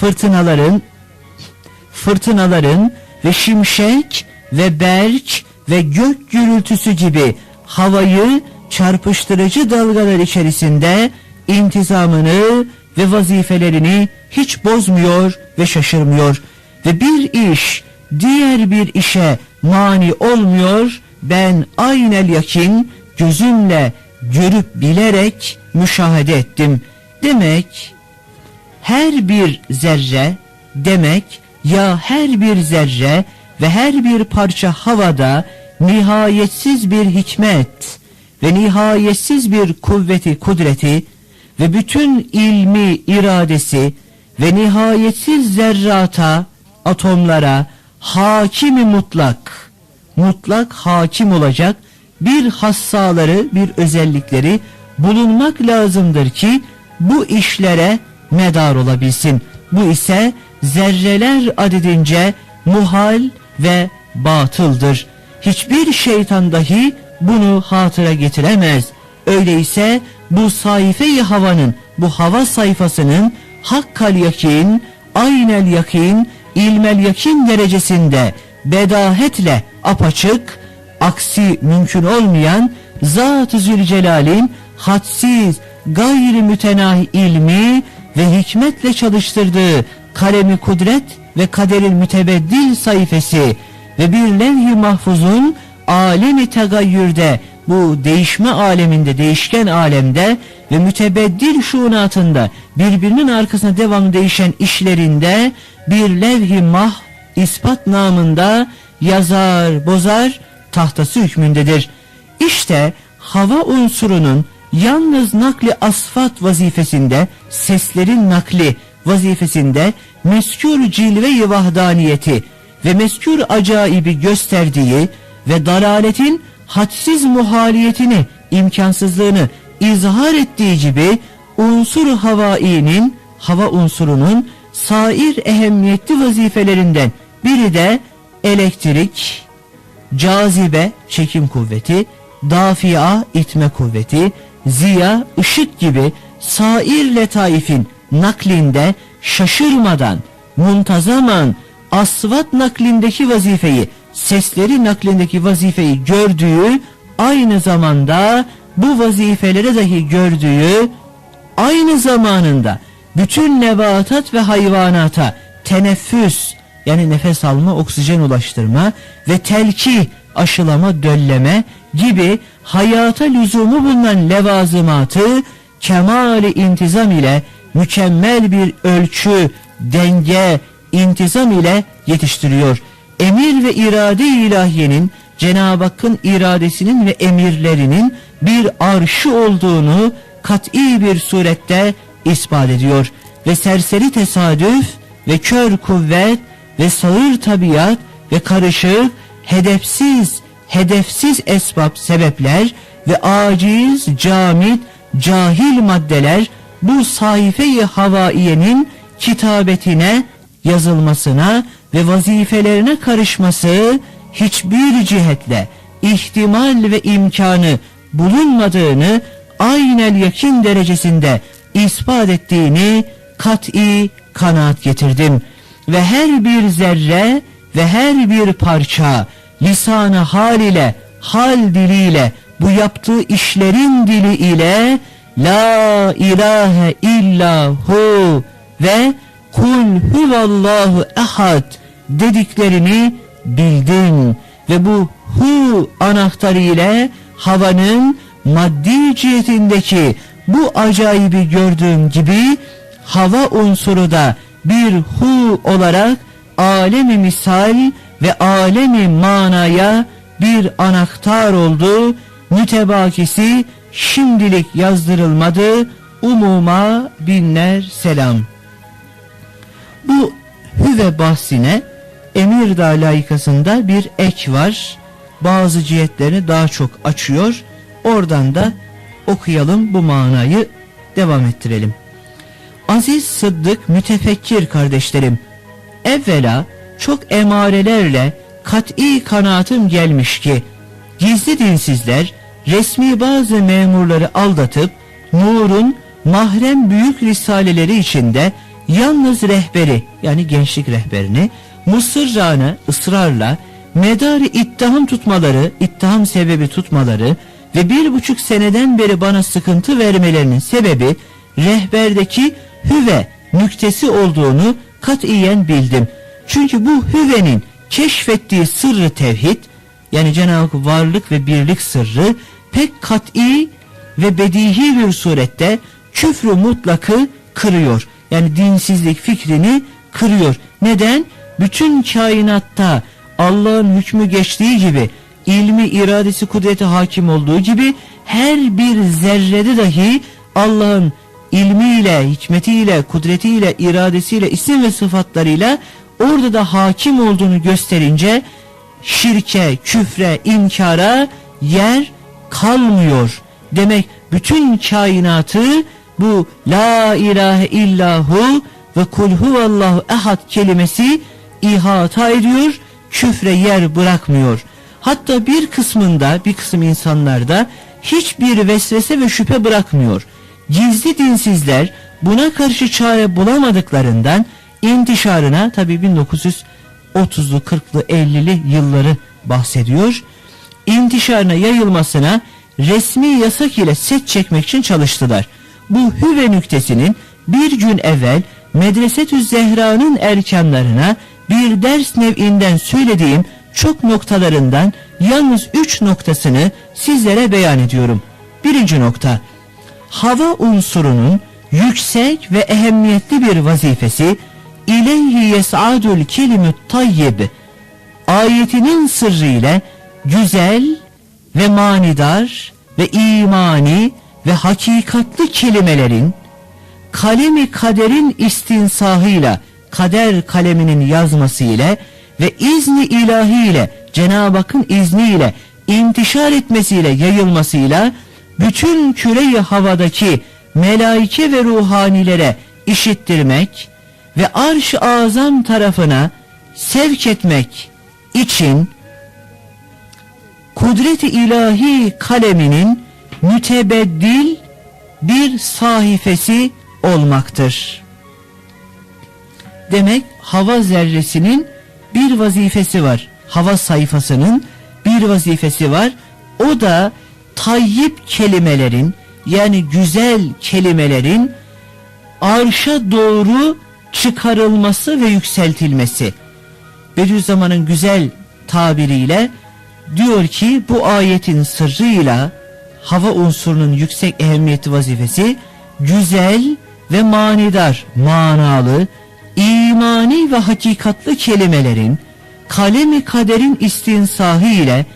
fırtınaların fırtınaların ve şimşek ve berk ve gök gürültüsü gibi havayı çarpıştırıcı dalgalar içerisinde intizamını ve vazifelerini hiç bozmuyor ve şaşırmıyor ve bir iş diğer bir işe mani olmuyor ben aynel yakin gözümle görüp bilerek müşahede ettim. Demek her bir zerre demek ya her bir zerre ve her bir parça havada nihayetsiz bir hikmet ve nihayetsiz bir kuvveti kudreti ve bütün ilmi iradesi ve nihayetsiz zerrata atomlara hakimi mutlak mutlak hakim olacak bir hassaları bir özellikleri bulunmak lazımdır ki bu işlere medar olabilsin. Bu ise zerreler adedince muhal ve batıldır. Hiçbir şeytan dahi bunu hatıra getiremez. Öyleyse bu sayfeyi havanın, bu hava sayfasının hakkal yakin, aynel yakin, ilmel yakin derecesinde bedahetle apaçık, aksi mümkün olmayan Zat-ı Zülcelal'in hadsiz, gayri mütenahi ilmi ve hikmetle çalıştırdığı kalemi kudret ve kaderin mütebeddil sayfası ve bir levh-i mahfuzun alemi tegayyürde bu değişme aleminde, değişken alemde ve mütebeddil şuunatında birbirinin arkasına devamlı değişen işlerinde bir levh-i mah ispat namında yazar, bozar, tahtası hükmündedir. İşte hava unsurunun yalnız nakli asfat vazifesinde, seslerin nakli vazifesinde meskür cilve-i vahdaniyeti ve meskür acaibi gösterdiği ve dalaletin hadsiz muhaliyetini, imkansızlığını izhar ettiği gibi unsur havai'nin, hava unsurunun sair ehemmiyetli vazifelerinden biri de elektrik, cazibe, çekim kuvveti, dafia, itme kuvveti, ziya, ışık gibi sair letaifin naklinde şaşırmadan, muntazaman, asvat naklindeki vazifeyi, sesleri naklindeki vazifeyi gördüğü, aynı zamanda bu vazifeleri dahi gördüğü, aynı zamanında bütün nebatat ve hayvanata teneffüs yani nefes alma, oksijen ulaştırma ve telki, aşılama, dölleme gibi hayata lüzumu bulunan levazımatı kemali intizam ile mükemmel bir ölçü, denge, intizam ile yetiştiriyor. Emir ve irade ilahiyenin Cenab-ı Hakk'ın iradesinin ve emirlerinin bir arşı olduğunu kat'i bir surette ispat ediyor. Ve serseri tesadüf ve kör kuvvet ve sağır tabiat ve karışık, hedefsiz, hedefsiz esbab sebepler ve aciz, camit, cahil maddeler bu sayfeyi havaiyenin kitabetine yazılmasına ve vazifelerine karışması hiçbir cihetle ihtimal ve imkanı bulunmadığını aynel yakin derecesinde ispat ettiğini kat'i kanaat getirdim. Ve her bir zerre ve her bir parça lisanı hal ile, hal diliyle, bu yaptığı işlerin dili ile La ilahe illa hu ve kul huvallahu ehad dediklerini bildin. Ve bu hu anahtarı ile havanın maddi cihetindeki bu acayibi gördüğüm gibi hava unsuru da bir hu olarak alemi misal ve alemi manaya bir anahtar oldu. Mütebakisi şimdilik yazdırılmadı. Umuma binler selam. Bu hüve bahsine Emirdağ layıkasında bir ek var. Bazı cihetlerini daha çok açıyor. Oradan da okuyalım bu manayı devam ettirelim. Aziz Sıddık mütefekkir kardeşlerim. Evvela çok emarelerle kat'i kanaatim gelmiş ki gizli dinsizler resmi bazı memurları aldatıp Nur'un mahrem büyük risaleleri içinde yalnız rehberi yani gençlik rehberini musırrana ısrarla medarı ittiham tutmaları, ittiham sebebi tutmaları ve bir buçuk seneden beri bana sıkıntı vermelerinin sebebi rehberdeki hüve nüktesi olduğunu katiyen bildim. Çünkü bu hüvenin keşfettiği sırrı tevhid yani Cenab-ı Hak varlık ve birlik sırrı pek kat'i ve bedihi bir surette küfrü mutlakı kırıyor. Yani dinsizlik fikrini kırıyor. Neden? Bütün kainatta Allah'ın hükmü geçtiği gibi ilmi, iradesi, kudreti hakim olduğu gibi her bir zerrede dahi Allah'ın ilmiyle, hikmetiyle, kudretiyle, iradesiyle, isim ve sıfatlarıyla orada da hakim olduğunu gösterince şirke, küfre, inkara yer kalmıyor. Demek bütün kainatı bu la ilahe illahu ve kul huvallahu ehad kelimesi ihata ediyor, küfre yer bırakmıyor. Hatta bir kısmında, bir kısım insanlarda hiçbir vesvese ve şüphe bırakmıyor. Gizli dinsizler buna karşı çare bulamadıklarından intişarına tabi 1930'lu 40'lı 50'li yılları bahsediyor. İntişarına yayılmasına resmi yasak ile set çekmek için çalıştılar. Bu hüve nüktesinin bir gün evvel Medresetü Zehra'nın erkanlarına bir ders nev'inden söylediğim çok noktalarından yalnız üç noktasını sizlere beyan ediyorum. Birinci nokta, hava unsurunun yüksek ve ehemmiyetli bir vazifesi ileyhi yes'adul kelimut tayyib. Ayetinin sırrı ile güzel ve manidar ve imani ve hakikatli kelimelerin kalemi kaderin istinsahıyla kader kaleminin yazması ile ve izni ilahiyle Cenab-ı Hakk'ın izniyle intişar etmesiyle yayılmasıyla bütün küreyi havadaki melaike ve ruhanilere işittirmek ve arş-ı azam tarafına sevk etmek için kudret-i ilahi kaleminin mütebeddil bir sahifesi olmaktır. Demek hava zerresinin bir vazifesi var. Hava sayfasının bir vazifesi var. O da tayyip kelimelerin yani güzel kelimelerin arşa doğru çıkarılması ve yükseltilmesi. Bediüzzaman'ın güzel tabiriyle diyor ki bu ayetin sırrıyla hava unsurunun yüksek ehemmiyeti vazifesi güzel ve manidar, manalı, imani ve hakikatlı kelimelerin kalemi kaderin istinsahı ile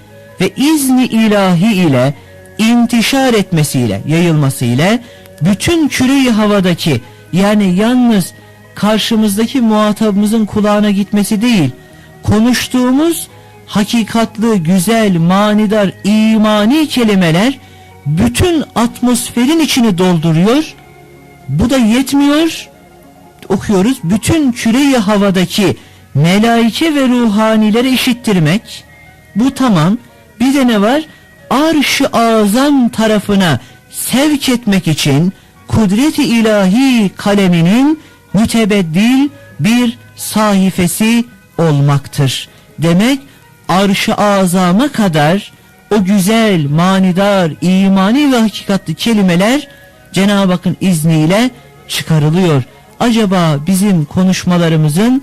ve izni ilahi ile intişar etmesiyle, yayılmasıyla bütün küreyi havadaki yani yalnız karşımızdaki muhatabımızın kulağına gitmesi değil, konuştuğumuz hakikatlı, güzel, manidar, imani kelimeler bütün atmosferin içini dolduruyor. Bu da yetmiyor. Okuyoruz. Bütün küreyi havadaki melaike ve ruhanilere işittirmek. Bu tamam. Bir de ne var? Arş-ı azam tarafına sevk etmek için kudret-i ilahi kaleminin mütebeddil bir sahifesi olmaktır. Demek arş-ı azama kadar o güzel, manidar, imani ve hakikatli kelimeler Cenab-ı Hakk'ın izniyle çıkarılıyor. Acaba bizim konuşmalarımızın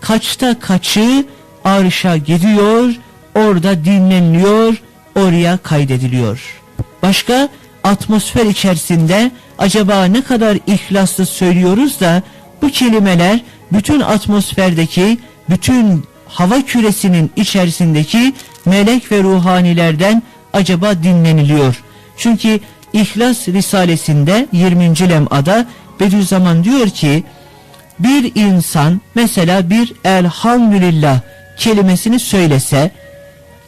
kaçta kaçı arşa gidiyor, orada dinleniliyor, oraya kaydediliyor. Başka atmosfer içerisinde acaba ne kadar ihlaslı söylüyoruz da bu kelimeler bütün atmosferdeki, bütün hava küresinin içerisindeki melek ve ruhanilerden acaba dinleniliyor. Çünkü İhlas Risalesinde 20. lem'ada Bediüzzaman diyor ki bir insan mesela bir elhamdülillah kelimesini söylese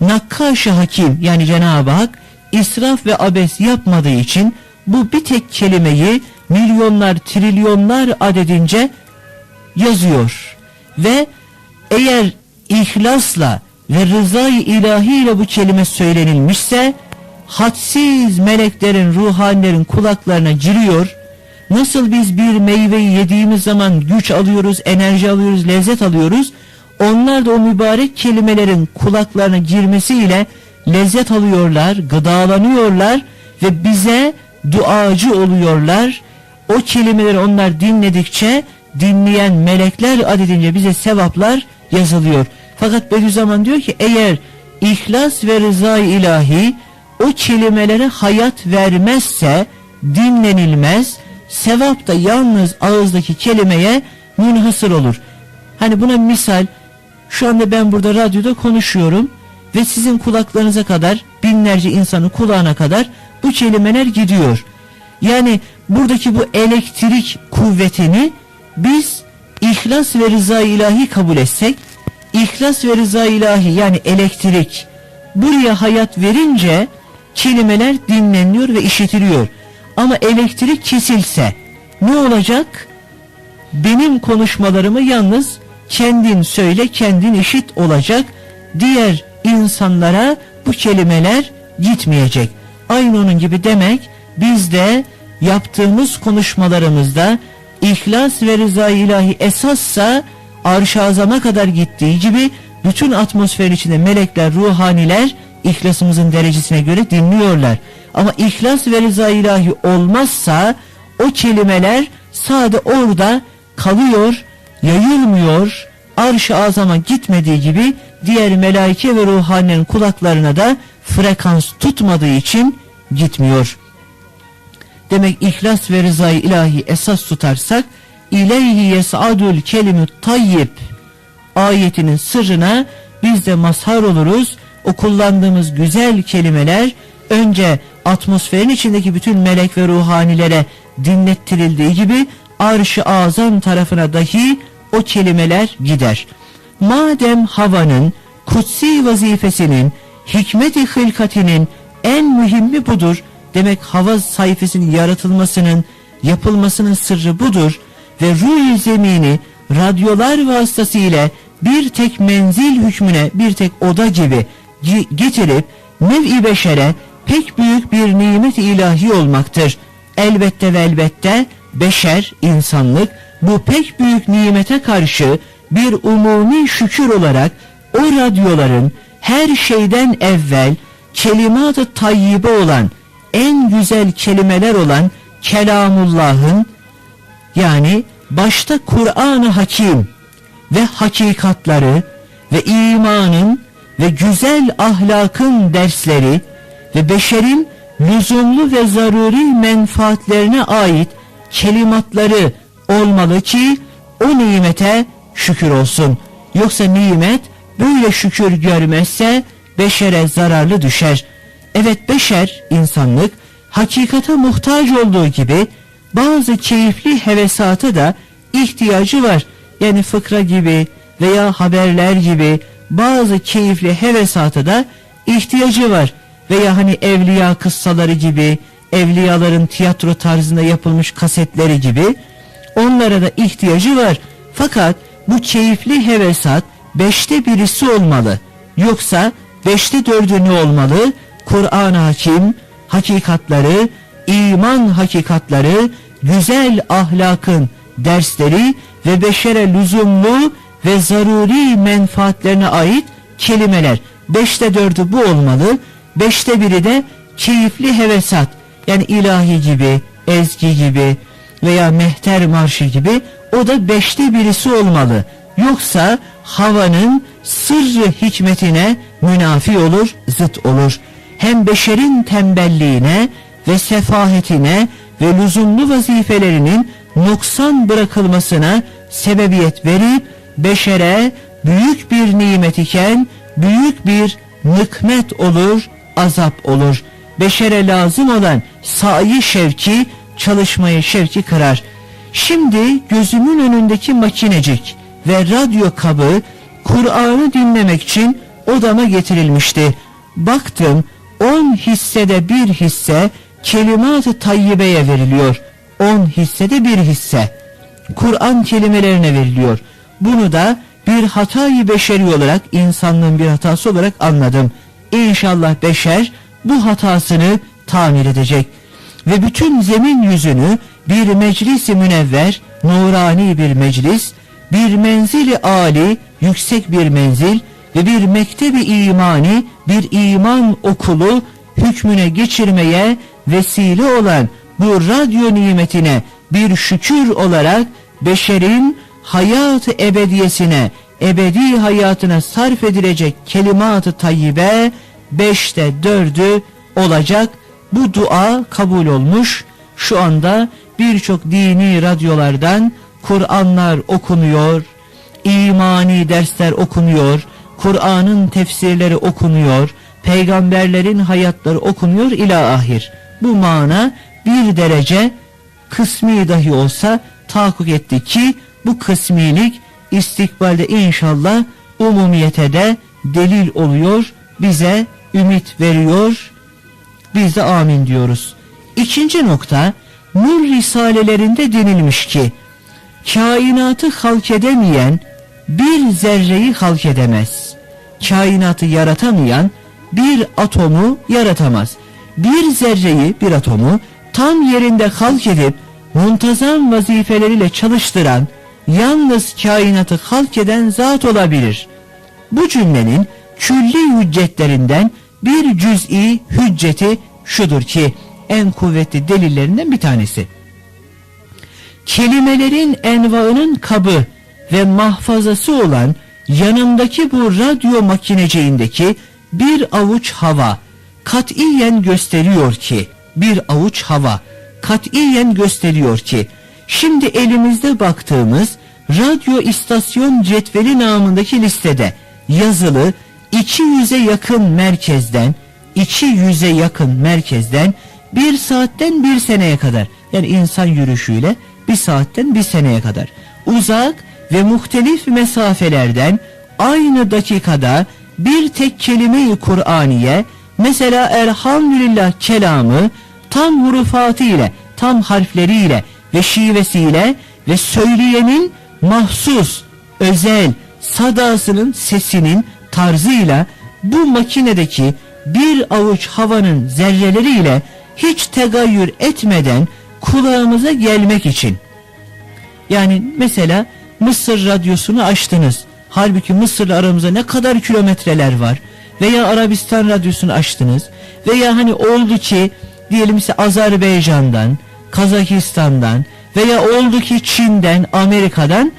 nakkaş hakim yani Cenab-ı Hak israf ve abes yapmadığı için bu bir tek kelimeyi milyonlar trilyonlar adedince yazıyor ve eğer ihlasla ve rızayı ilahiyle bu kelime söylenilmişse hadsiz meleklerin, ruhanilerin kulaklarına giriyor Nasıl biz bir meyveyi yediğimiz zaman güç alıyoruz, enerji alıyoruz, lezzet alıyoruz. Onlar da o mübarek kelimelerin kulaklarına girmesiyle lezzet alıyorlar, gıdalanıyorlar ve bize duacı oluyorlar. O kelimeleri onlar dinledikçe dinleyen melekler adedince bize sevaplar yazılıyor. Fakat Bediüzzaman diyor ki eğer ihlas ve rıza ilahi o kelimelere hayat vermezse dinlenilmez, sevap da yalnız ağızdaki kelimeye münhasır olur. Hani buna misal şu anda ben burada radyoda konuşuyorum ve sizin kulaklarınıza kadar binlerce insanın kulağına kadar bu kelimeler gidiyor. Yani buradaki bu elektrik kuvvetini biz ihlas ve rıza ilahi kabul etsek, ihlas ve rıza ilahi yani elektrik buraya hayat verince kelimeler dinleniyor ve işitiliyor. Ama elektrik kesilse ne olacak? Benim konuşmalarımı yalnız kendin söyle, kendin işit olacak. Diğer insanlara bu kelimeler gitmeyecek. Aynı onun gibi demek biz de yaptığımız konuşmalarımızda ihlas ve rıza ilahi esassa arş-ı azama kadar gittiği gibi bütün atmosfer içinde melekler, ruhaniler ihlasımızın derecesine göre dinliyorlar. Ama ihlas ve rıza ilahi olmazsa o kelimeler sade orada kalıyor, yayılmıyor, arş-ı azama gitmediği gibi diğer melaike ve ruhanilerin kulaklarına da frekans tutmadığı için gitmiyor. Demek ihlas ve rızayı ilahi esas tutarsak ileyhi yes'adul kelimü tayyib ayetinin sırrına biz de mazhar oluruz. O kullandığımız güzel kelimeler önce atmosferin içindeki bütün melek ve ruhanilere dinlettirildiği gibi arş-ı azam tarafına dahi o kelimeler gider. Madem havanın kutsi vazifesinin hikmeti hılkatinin en mühimmi budur. Demek hava sayfasının yaratılmasının yapılmasının sırrı budur ve ruh zemini radyolar vasıtasıyla bir tek menzil hükmüne bir tek oda gibi getirip nev-i beşere pek büyük bir nimet ilahi olmaktır. Elbette ve elbette beşer, insanlık bu pek büyük nimete karşı bir umumi şükür olarak o radyoların her şeyden evvel kelimat-ı tayyibe olan en güzel kelimeler olan kelamullahın yani başta Kur'an-ı Hakim ve hakikatları ve imanın ve güzel ahlakın dersleri ve beşerin lüzumlu ve zaruri menfaatlerine ait kelimatları olmalı ki o nimete şükür olsun. Yoksa nimet böyle şükür görmezse beşere zararlı düşer. Evet beşer insanlık hakikate muhtaç olduğu gibi bazı keyifli hevesata da ihtiyacı var. Yani fıkra gibi veya haberler gibi bazı keyifli hevesata da ihtiyacı var. Veya hani evliya kıssaları gibi, evliyaların tiyatro tarzında yapılmış kasetleri gibi onlara da ihtiyacı var. Fakat bu keyifli hevesat beşte birisi olmalı. Yoksa beşte dördü ne olmalı? Kur'an-ı Hakim, hakikatları, iman hakikatları, güzel ahlakın dersleri ve beşere lüzumlu ve zaruri menfaatlerine ait kelimeler. Beşte dördü bu olmalı. Beşte biri de keyifli hevesat yani ilahi gibi, ezgi gibi veya mehter marşı gibi o da beşte birisi olmalı. Yoksa havanın sırrı hikmetine münafi olur, zıt olur. Hem beşerin tembelliğine ve sefahetine ve lüzumlu vazifelerinin noksan bırakılmasına sebebiyet verip beşere büyük bir nimet iken büyük bir nıkmet olur, azap olur. Beşere lazım olan sayi şevki, çalışmayı şevki kırar. Şimdi gözümün önündeki makinecik ve radyo kabı Kur'an'ı dinlemek için odama getirilmişti. Baktım on hissede bir hisse kelimat-ı tayyibeye veriliyor. On hissede bir hisse. Kur'an kelimelerine veriliyor. Bunu da bir hatayı beşeri olarak insanlığın bir hatası olarak anladım. İnşallah beşer bu hatasını tamir edecek. Ve bütün zemin yüzünü bir meclisi münevver, nurani bir meclis, bir menzili âli, yüksek bir menzil ve bir mektebi imani, bir iman okulu hükmüne geçirmeye vesile olan bu radyo nimetine bir şükür olarak beşerin hayat ebediyesine, ebedi hayatına sarf edilecek kelimat-ı tayyibe beşte dördü olacak. Bu dua kabul olmuş. Şu anda birçok dini radyolardan Kur'anlar okunuyor, imani dersler okunuyor, Kur'an'ın tefsirleri okunuyor, peygamberlerin hayatları okunuyor ila ahir. Bu mana bir derece kısmi dahi olsa tahakkuk etti ki bu kısmilik istikbalde inşallah umumiyete de delil oluyor, bize ümit veriyor, biz de amin diyoruz. İkinci nokta, Nur Risalelerinde denilmiş ki, kainatı halk edemeyen bir zerreyi halk edemez. Kainatı yaratamayan bir atomu yaratamaz. Bir zerreyi, bir atomu tam yerinde halk edip muntazam vazifeleriyle çalıştıran yalnız kainatı halk eden zat olabilir. Bu cümlenin külli hüccetlerinden bir cüz'i hücceti şudur ki en kuvvetli delillerinden bir tanesi. Kelimelerin envaının kabı ve mahfazası olan yanımdaki bu radyo makineciğindeki bir avuç hava katiyen gösteriyor ki bir avuç hava katiyen gösteriyor ki şimdi elimizde baktığımız radyo istasyon cetveli namındaki listede yazılı 200'e yakın merkezden 200'e yakın merkezden bir saatten bir seneye kadar yani insan yürüyüşüyle bir saatten bir seneye kadar uzak ve muhtelif mesafelerden aynı dakikada bir tek kelime-i Kur'aniye mesela elhamdülillah kelamı tam hurufatı ile tam harfleriyle ve şivesiyle ve söyleyenin mahsus özel sadasının sesinin tarzıyla bu makinedeki bir avuç havanın zerreleriyle hiç tegayyür etmeden kulağımıza gelmek için. Yani mesela Mısır radyosunu açtınız. Halbuki Mısır'la aramızda ne kadar kilometreler var. Veya Arabistan radyosunu açtınız. Veya hani oldu ki diyelim ise Azerbaycan'dan, Kazakistan'dan veya oldu ki Çin'den, Amerika'dan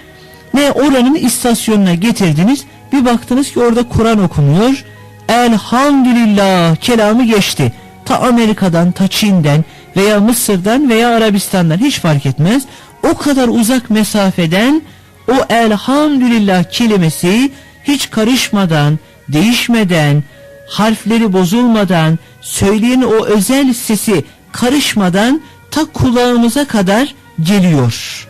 ne oranın istasyonuna getirdiniz. Bir baktınız ki orada Kur'an okunuyor. Elhamdülillah kelamı geçti. Ta Amerika'dan, ta Çin'den veya Mısır'dan veya Arabistan'dan hiç fark etmez. O kadar uzak mesafeden o elhamdülillah kelimesi hiç karışmadan, değişmeden, harfleri bozulmadan, söyleyen o özel sesi karışmadan ta kulağımıza kadar geliyor.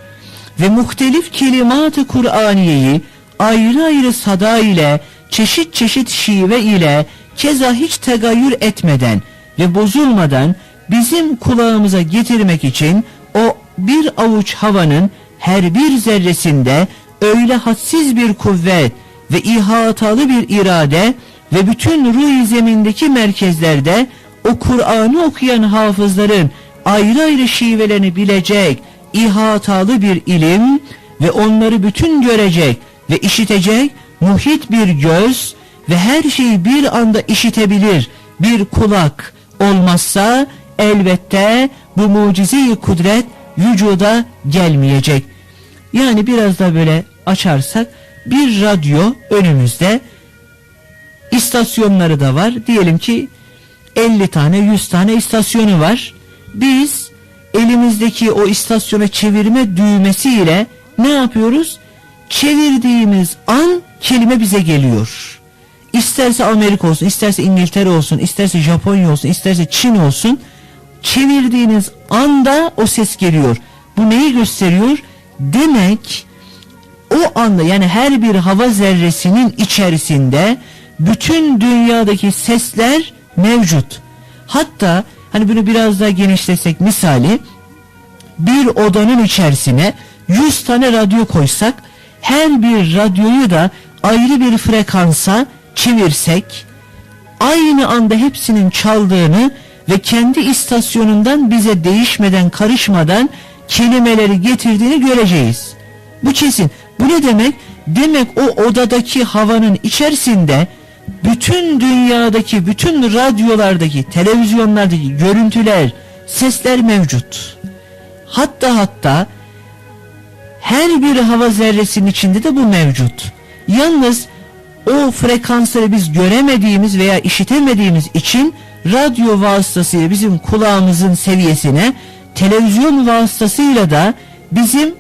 Ve muhtelif kelimat-ı Kur'aniyeyi ayrı ayrı sada ile, çeşit çeşit şive ile, keza hiç tegayyür etmeden ve bozulmadan bizim kulağımıza getirmek için o bir avuç havanın her bir zerresinde öyle hadsiz bir kuvvet ve ihatalı bir irade ve bütün ruh zemindeki merkezlerde o Kur'an'ı okuyan hafızların ayrı ayrı şivelerini bilecek ihatalı bir ilim ve onları bütün görecek ve işitecek muhit bir göz ve her şeyi bir anda işitebilir bir kulak olmazsa elbette bu mucize kudret vücuda gelmeyecek. Yani biraz da böyle açarsak bir radyo önümüzde istasyonları da var. Diyelim ki 50 tane 100 tane istasyonu var. Biz elimizdeki o istasyona çevirme düğmesiyle ne yapıyoruz? Çevirdiğimiz an kelime bize geliyor. İsterse Amerika olsun, isterse İngiltere olsun, isterse Japonya olsun, isterse Çin olsun. Çevirdiğiniz anda o ses geliyor. Bu neyi gösteriyor? Demek o anda yani her bir hava zerresinin içerisinde bütün dünyadaki sesler mevcut. Hatta hani bunu biraz daha genişlesek misali bir odanın içerisine 100 tane radyo koysak her bir radyoyu da ayrı bir frekansa çevirsek aynı anda hepsinin çaldığını ve kendi istasyonundan bize değişmeden karışmadan kelimeleri getirdiğini göreceğiz. Bu kesin. Bu ne demek? Demek o odadaki havanın içerisinde bütün dünyadaki, bütün radyolardaki, televizyonlardaki görüntüler, sesler mevcut. Hatta hatta her bir hava zerresinin içinde de bu mevcut. Yalnız o frekansları biz göremediğimiz veya işitemediğimiz için radyo vasıtasıyla bizim kulağımızın seviyesine, televizyon vasıtasıyla da bizim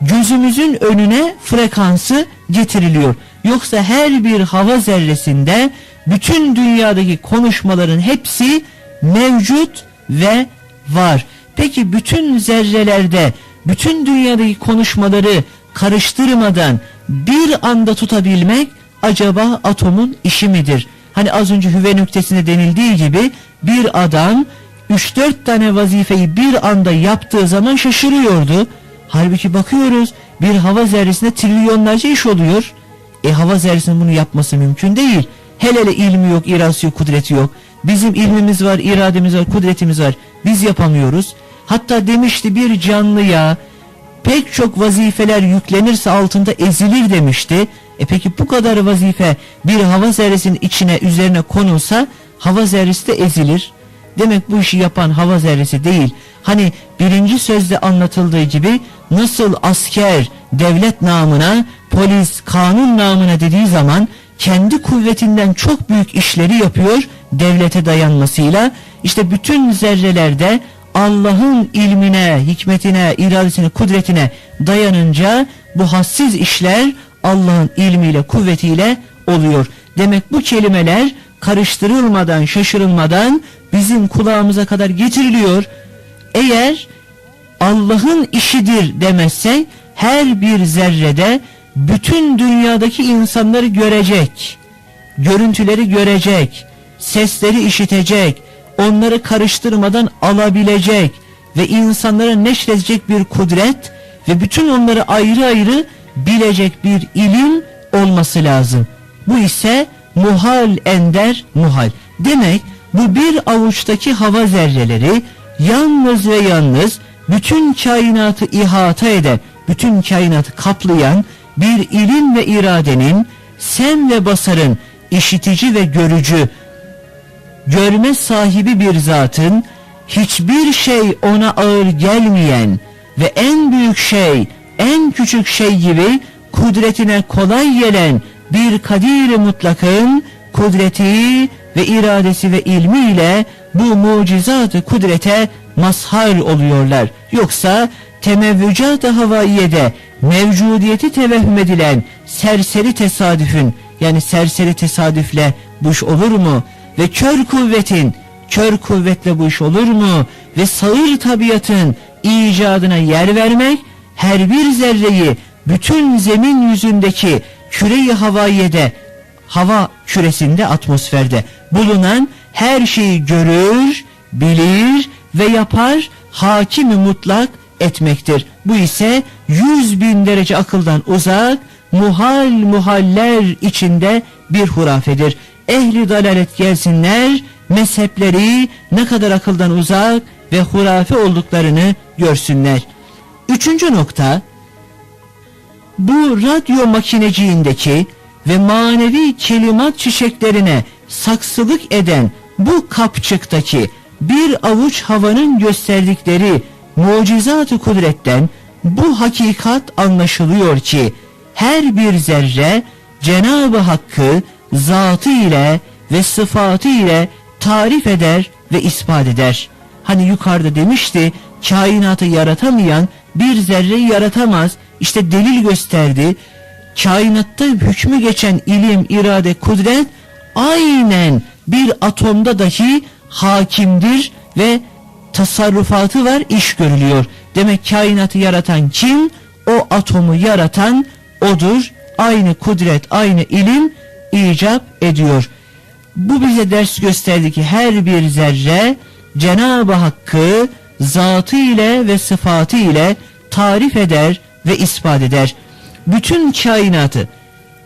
gözümüzün önüne frekansı getiriliyor. Yoksa her bir hava zerresinde bütün dünyadaki konuşmaların hepsi mevcut ve var. Peki bütün zerrelerde bütün dünyadaki konuşmaları karıştırmadan bir anda tutabilmek acaba atomun işi midir? Hani az önce hüve nüktesinde denildiği gibi bir adam 3-4 tane vazifeyi bir anda yaptığı zaman şaşırıyordu. Halbuki bakıyoruz bir hava zerresinde trilyonlarca iş oluyor. E hava zerresinin bunu yapması mümkün değil. Hele hele ilmi yok, iradesi yok, kudreti yok. Bizim ilmimiz var, irademiz var, kudretimiz var. Biz yapamıyoruz. Hatta demişti bir canlıya pek çok vazifeler yüklenirse altında ezilir demişti. E peki bu kadar vazife bir hava zerresinin içine üzerine konulsa hava zerresi de ezilir. Demek bu işi yapan hava zerresi değil. Hani birinci sözde anlatıldığı gibi nasıl asker devlet namına, polis kanun namına dediği zaman kendi kuvvetinden çok büyük işleri yapıyor devlete dayanmasıyla. İşte bütün zerrelerde Allah'ın ilmine, hikmetine, iradesine, kudretine dayanınca bu hassiz işler Allah'ın ilmiyle, kuvvetiyle oluyor. Demek bu kelimeler karıştırılmadan, şaşırılmadan bizim kulağımıza kadar getiriliyor. Eğer Allah'ın işidir demezsek her bir zerrede bütün dünyadaki insanları görecek, görüntüleri görecek, sesleri işitecek, onları karıştırmadan alabilecek ve insanlara neşredecek bir kudret ve bütün onları ayrı ayrı bilecek bir ilim olması lazım. Bu ise muhal ender muhal. Demek bu bir avuçtaki hava zerreleri yalnız ve yalnız bütün kainatı ihata eden, bütün kainatı kaplayan bir ilim ve iradenin, sen ve basarın işitici ve görücü, görme sahibi bir zatın, hiçbir şey ona ağır gelmeyen ve en büyük şey, en küçük şey gibi kudretine kolay gelen bir kadir mutlakın kudreti ve iradesi ve ilmiyle bu mucizat kudrete mazhar oluyorlar. Yoksa temevvücat-ı havaiyede mevcudiyeti tevehhüm edilen serseri tesadüfün yani serseri tesadüfle bu iş olur mu? Ve kör kuvvetin kör kuvvetle bu iş olur mu? Ve sağır tabiatın icadına yer vermek her bir zerreyi bütün zemin yüzündeki küreyi havayede hava küresinde atmosferde bulunan her şeyi görür, bilir ve yapar hakimi mutlak etmektir. Bu ise yüz bin derece akıldan uzak, muhal muhaller içinde bir hurafedir. Ehli dalalet gelsinler, mezhepleri ne kadar akıldan uzak ve hurafe olduklarını görsünler. Üçüncü nokta, bu radyo makineciğindeki ve manevi kelimat çiçeklerine saksılık eden bu kapçıktaki bir avuç havanın gösterdikleri mucizat-ı kudretten bu hakikat anlaşılıyor ki her bir zerre Cenab-ı Hakk'ı zatı ile ve sıfatı ile tarif eder ve ispat eder. Hani yukarıda demişti kainatı yaratamayan bir zerreyi yaratamaz. İşte delil gösterdi. Kainatta hükmü geçen ilim, irade, kudret aynen bir atomda dahi hakimdir ve tasarrufatı var, iş görülüyor. Demek kainatı yaratan kim? O atomu yaratan odur. Aynı kudret, aynı ilim icap ediyor. Bu bize ders gösterdi ki her bir zerre Cenab-ı Hakk'ı zatı ile ve sıfatı ile tarif eder ve ispat eder. Bütün kainatı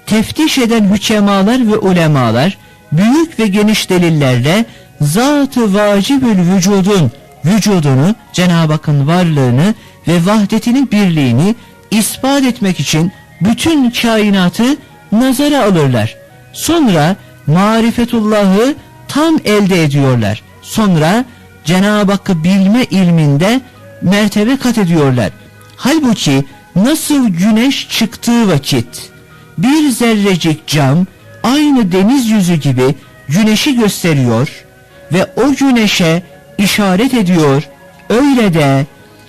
teftiş eden hükemalar ve ulemalar büyük ve geniş delillerle zat-ı vacibül vücudun vücudunu Cenab-ı Hakk'ın varlığını ve vahdetini birliğini ispat etmek için bütün kainatı nazara alırlar. Sonra marifetullahı tam elde ediyorlar. Sonra Cenab-ı Hakk'ı bilme ilminde mertebe kat ediyorlar. Halbuki nasıl güneş çıktığı vakit bir zerrecik cam aynı deniz yüzü gibi güneşi gösteriyor ve o güneşe işaret ediyor. Öyle de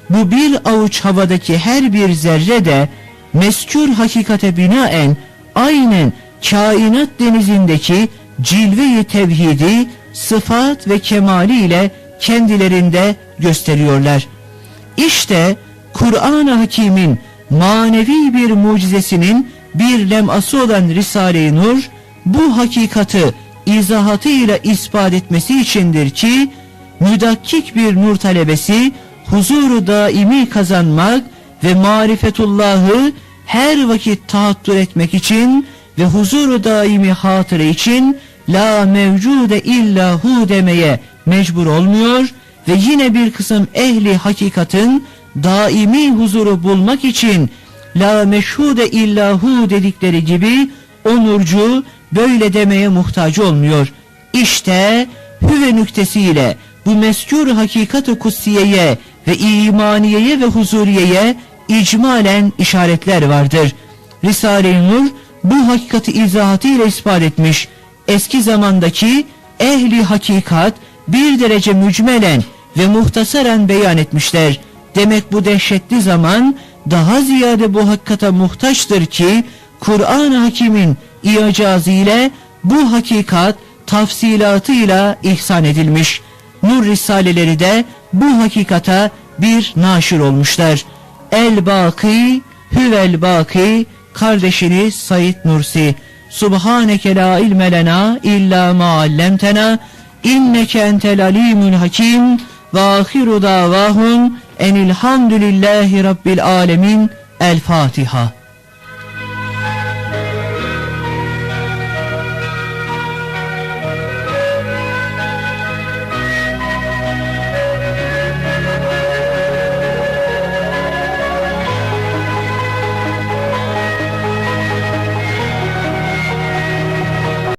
bu bir avuç havadaki her bir zerre de meskür hakikate binaen aynen kainat denizindeki cilve-i tevhidi sıfat ve kemali ile kendilerinde gösteriyorlar. İşte Kur'an-ı Hakim'in manevi bir mucizesinin bir leması olan Risale-i Nur bu hakikati izahatıyla ispat etmesi içindir ki müdakkik bir nur talebesi huzuru daimi kazanmak ve marifetullahı her vakit tahattür etmek için ve huzuru daimi hatırı için la mevcude illa hu demeye mecbur olmuyor ve yine bir kısım ehli hakikatin daimi huzuru bulmak için la meşhude illa hu dedikleri gibi onurcu böyle demeye muhtaç olmuyor. İşte hüve nüktesiyle bu meskûr hakikat-ı kutsiyeye ve imaniyeye ve huzuriyeye icmalen işaretler vardır. Risale-i Nur bu hakikati izahatıyla ispat etmiş. Eski zamandaki ehli hakikat bir derece mücmelen ve muhtasaren beyan etmişler. Demek bu dehşetli zaman daha ziyade bu hakikata muhtaçtır ki Kur'an-ı Hakim'in icazı ile bu hakikat tafsilatıyla ihsan edilmiş. Nur Risaleleri de bu hakikata bir naşir olmuşlar. El Baki, Hüvel Baki, kardeşini Said Nursi. Subhaneke la ilme lena illa ma allamtena inneke entel alimul hakim ve ahiru davahum enilhamdülillahi rabbil alemin. El Fatiha.